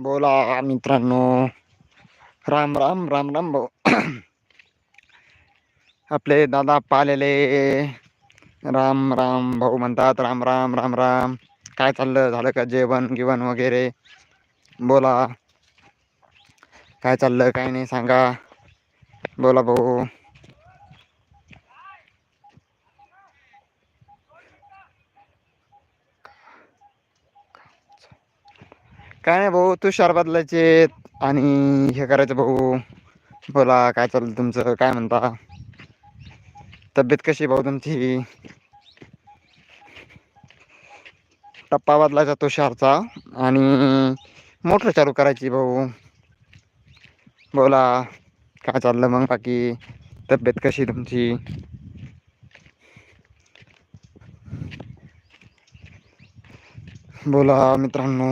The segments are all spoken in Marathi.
बोला मित्रांनो राम राम राम राम भाऊ आपले दादा पालेले राम राम भाऊ म्हणतात राम राम राम राम काय चाललं झालं का जेवण गिवण वगैरे बोला काय चाललं काय नाही सांगा बोला भाऊ काय नाही भाऊ तुषार बदलायचे आणि हे करायचं भाऊ. बोला काय चाललं तुमचं? काय म्हणता? तब्येत कशी भाऊ तुमची? टप्पा बदलायचा तुषारचा आणि मोटर चालू करायची भाऊ. बोला काय चाललं मग बाकी? तब्येत कशी तुमची? बोला मित्रांनो.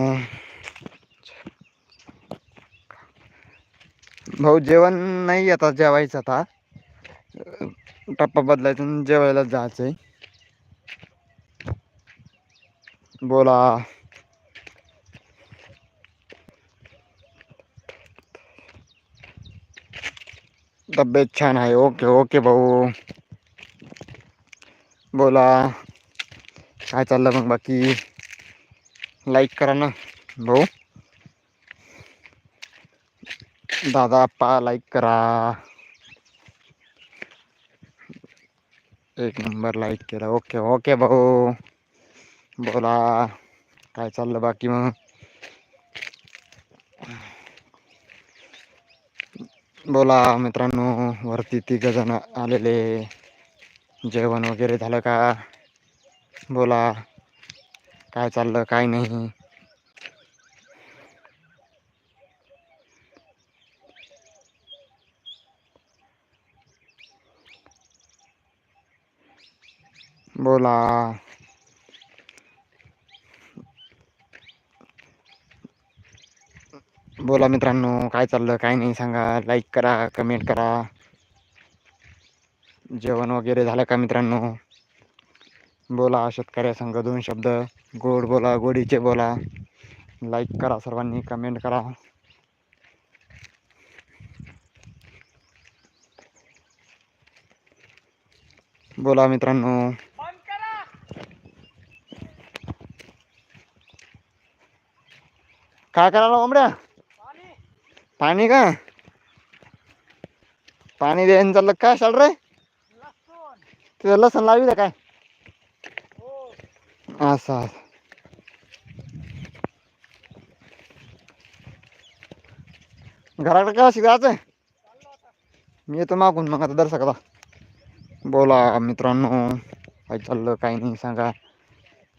भाऊ जेवण नाही आता जेवायचं आता. टप्पा बदलायचा जेवायला जायचंय. बोला. तब्येत छान आहे. ओके ओके भाऊ. बोला. काय चाललं मग बाकी? लाईक करा ना भाऊ. दादा आप्पा लाईक करा एक नंबर लाईक केला. ओके ओके भाऊ. बोला, काय चाललं बाकी मग? बोला मित्रांनो, वरती तिघ जण आलेले. जेवण वगैरे झालं का? बोला, काय चाललं, काय नाही? बोला बोला मित्रांनो काय चाललं काय नाही सांगा. लाईक करा कमेंट करा. जेवण वगैरे झालं का मित्रांनो? बोला शेतकऱ्या संघ दोन शब्द. गोड बोला गोडीचे बोला. लाईक करा सर्वांनी कमेंट करा. बोला मित्रांनो. काय करायला ओमड्या पाणी का? पाणी द्यायला चाललं काय चाल रे? तिथं लसण लावी काय? असं असं. घराकडे काय शिकायचं मी येतो मागून मग आता दर्शकला. बोला मित्रांनो काय चाललं काही नाही सांगा.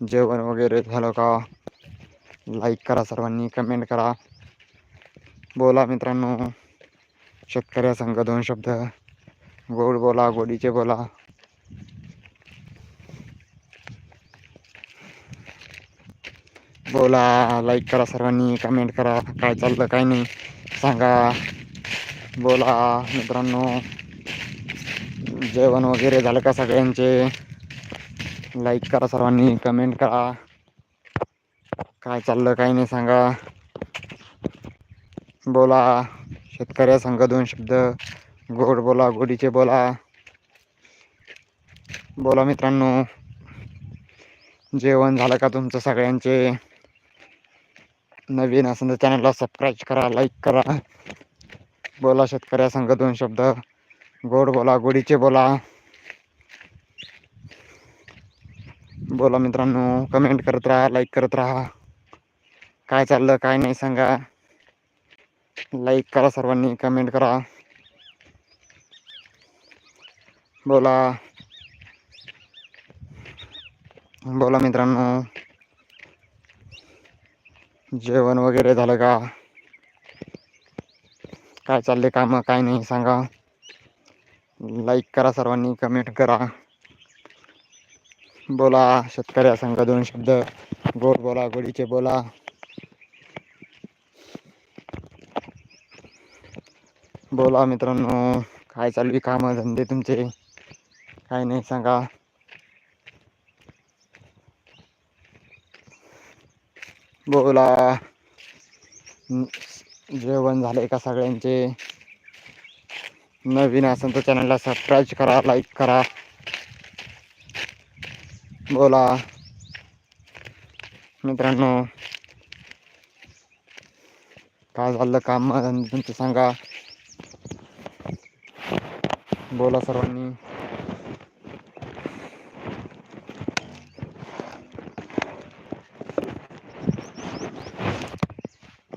जेवण वगैरे झालं का? लाईक करा सर्वांनी कमेंट करा. बोला मित्रांनो शेतकऱ्या संघ दोन शब्द. गोड बोला गोडीचे बोला. बोला लाईक करा सर्वांनी कमेंट करा. काय चाललं काय नाही सांगा. बोला मित्रांनो जेवण वगैरे झालं का सगळ्यांचे? लाईक करा सर्वांनी कमेंट करा. काय चाललं काय नाही सांगा. बोला. शेतकऱ्या सांगा दोन शब्द. गोड बोला गोडीचे बोला. बोला मित्रांनो. जेवण झालं का तुमचं सगळ्यांचे? नवीन असेल तर चॅनलला सबस्क्राईब करा लाईक करा. बोला शेतकऱ्या संघ दोन शब्द. गोड बोला गोडीचे बोला. बोला मित्रांनो कमेंट करत राहा लाईक करत राहा. काय चाललं काय नाही सांगा. लाईक करा सर्वांनी कमेंट करा. बोला. बोला मित्रांनो. जेवण वगैरे झालं का? काय चालले कामं काय नाही सांगा. लाईक करा सर्वांनी कमेंट करा. बोला शेतकऱ्या सांगा दोन शब्द. गोड बोला गोडीचे बोला. बोला मित्रांनो काय चालू आहे कामं धंदे तुमचे? काय नाही सांगा. बोला. जेवण झालंय का सगळ्यांचे? नवीन असेल तर चॅनलला सबस्क्राईब करा लाईक करा. बोला. मित्रांनो काय झालं काम तुमचं सांगा. बोला सर्वांनी.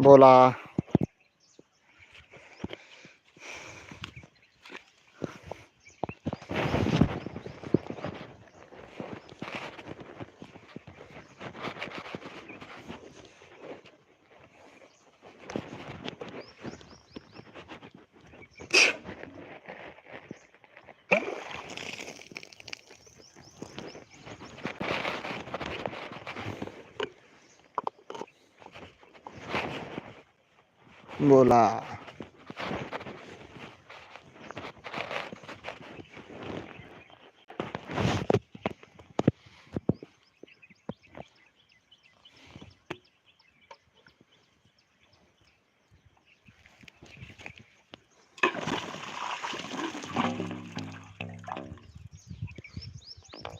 बोला. बोला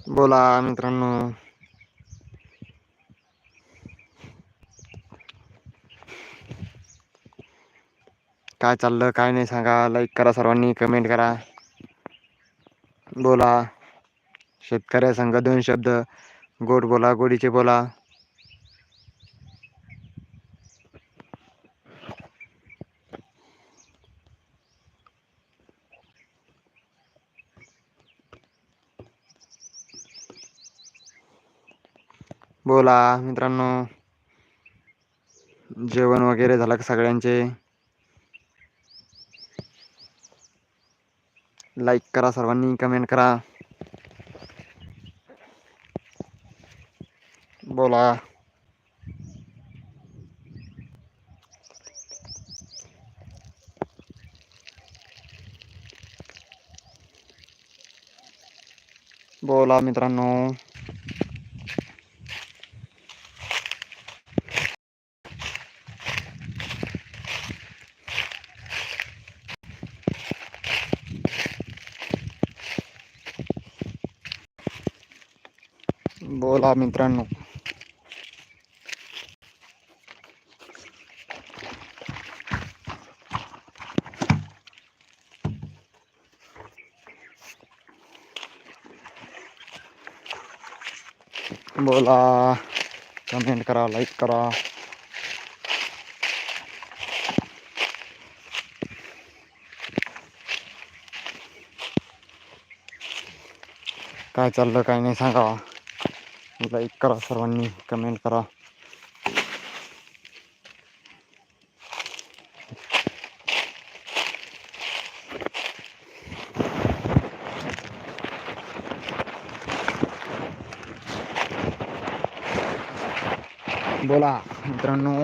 बोला मित्रांनो काय चाललं काय नाही सांगा. लाईक करा सर्वांनी कमेंट करा. बोला. शेतकऱ्या संघ दोन शब्द. गोड बोला गोडीचे बोला. बोला मित्रांनो. जेवण वगैरे झालं का सगळ्यांचे? लाईक करा सर्वांनी कमेंट करा. बोला. बोला मित्रांनो. बोला मित्रांनो. बोला. कमेंट करा लाईक करा. काय चाललं काय नाही सांगा लाईक करा सर्वांनी कमेंट करा. बोला मित्रांनो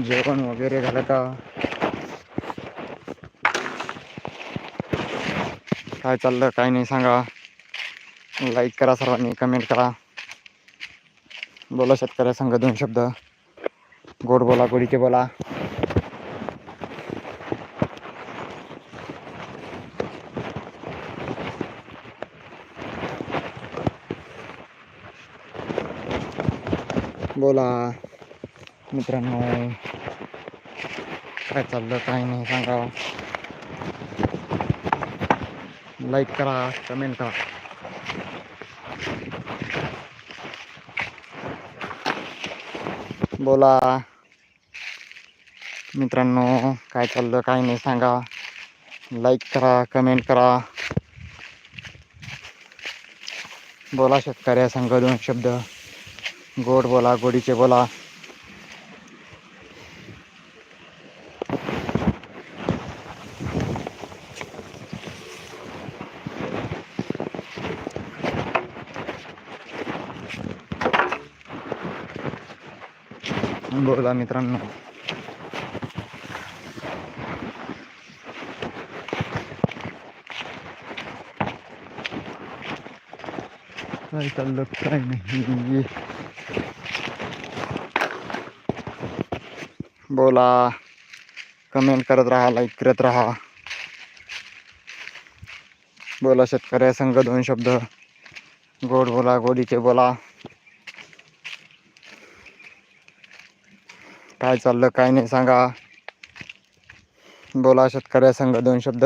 जेवण वगैरे झालं का? काय चाललं काय नाही सांगा. लाईक करा सर्वांनी कमेंट करा. बोला शेतकऱ्या संघ दोन शब्द. गोड बोला गोडीचे बोला. बोला. मित्रांनो काय चाललं काय नाही सांगा. लाईक करा कमेंट करा. बोला. मित्रांनो काय चाललं काय नाही सांगा. लाईक करा कमेंट करा. बोला शेतकऱ्या संघ दोन शब्द. गोड बोला गोडीचे बोला. बोला मित्रांनो. काय चाललं? काय नाही. बोला. कमेंट करत राहा लाईक करत राहा. बोला शेतकऱ्या संघ दोन शब्द. गोड बोला गोडीचे बोला. काय चाललं काय नाही सांगा. बोला शेतकऱ्या संघ दोन शब्द.